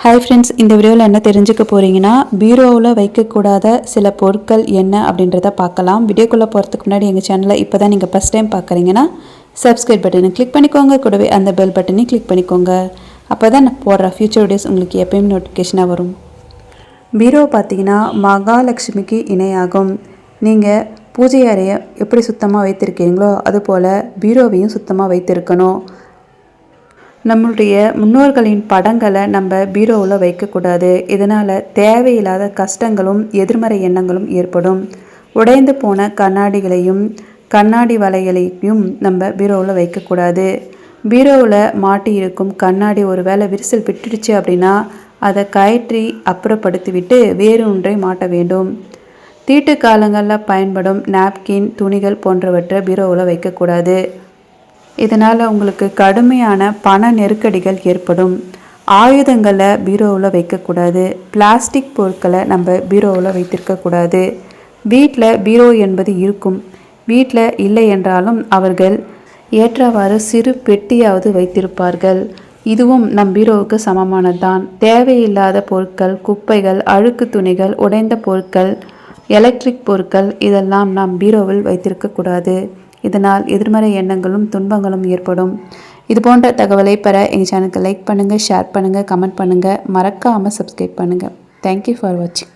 Hi friends இந்த வீடியோவில் என்ன தெரிஞ்சுக்க போகிறீங்கன்னா பீரோவில் வைக்கக்கூடாத சில பொருட்கள் என்ன அப்படின்றத பார்க்கலாம். வீடியோக்குள்ளே போகிறதுக்கு முன்னாடி எங்கள் சேனலை இப்போ தான் நீங்கள் ஃபஸ்ட் டைம் பார்க்குறீங்கன்னா சப்ஸ்கிரைப் பட்டனை கிளிக் பண்ணிக்கோங்க. கூடவே அந்த பெல் பட்டனையும் கிளிக் பண்ணிக்கோங்க. அப்போ தான் நான் போடுற ஃபியூச்சர் வீடியோஸ் உங்களுக்கு எப்பயும் நோட்டிஃபிகேஷனாக வரும். பீரோ பார்த்தீங்கன்னா மகாலட்சுமிக்கு இணையாகும். நீங்கள் பூஜை அறையை எப்படி சுத்தமாக வைத்திருக்கீங்களோ அதுபோல் பீரோவையும் சுத்தமாக வைத்திருக்கணும். நம்மளுடைய முன்னோர்களின் படங்களை நம்ம பீரோவில் வைக்கக்கூடாது. இதனால் தேவையில்லாத கஷ்டங்களும் எதிர்மறை எண்ணங்களும் ஏற்படும். உடைந்து போன கண்ணாடிகளையும் கண்ணாடி வலைகளையும் நம்ம பீரோவில் வைக்கக்கூடாது. பீரோவில் மாட்டியிருக்கும் கண்ணாடி ஒரு வேளை விரிசல் விட்டுடுச்சு அப்படின்னா அதை கயற்றி அப்புறப்படுத்திவிட்டு வேறு ஒன்றை மாட்ட வேண்டும். தீட்டு காலங்களில் பயன்படும் நாப்கின் துணிகள் போன்றவற்றை பீரோவில் வைக்கக்கூடாது. இதனால் உங்களுக்கு கடுமையான பண நெருக்கடிகள் ஏற்படும். ஆயுதங்களை பீரோவில் வைக்கக்கூடாது. பிளாஸ்டிக் பொருட்களை நம்ம பீரோவில் வைத்திருக்கக்கூடாது. வீட்டில் பீரோ என்பது இருக்கும். வீட்டில் இல்லை என்றாலும் அவர்கள் ஏற்றவாறு சிறு பெட்டியாவது வைத்திருப்பார்கள். இதுவும் நம் பீரோவுக்கு சமமானதுதான். தேவையில்லாத பொருட்கள் குப்பைகள் அழுக்கு துணிகள் உடைந்த பொருட்கள் எலக்ட்ரிக் பொருட்கள் இதெல்லாம் நாம் பீரோவில் வைத்திருக்கக்கூடாது. இதனால் எதிர்மறை எண்ணங்களும் துன்பங்களும் ஏற்படும். இது போன்ற தகவலை பெற எங்கள் சேனலுக்கு லைக் பண்ணுங்கள் ஷேர் பண்ணுங்கள் கமெண்ட் பண்ணுங்கள் மறக்காமல் சப்ஸ்கிரைப் பண்ணுங்கள் தேங்க்யூ ஃபார் வாட்சிங்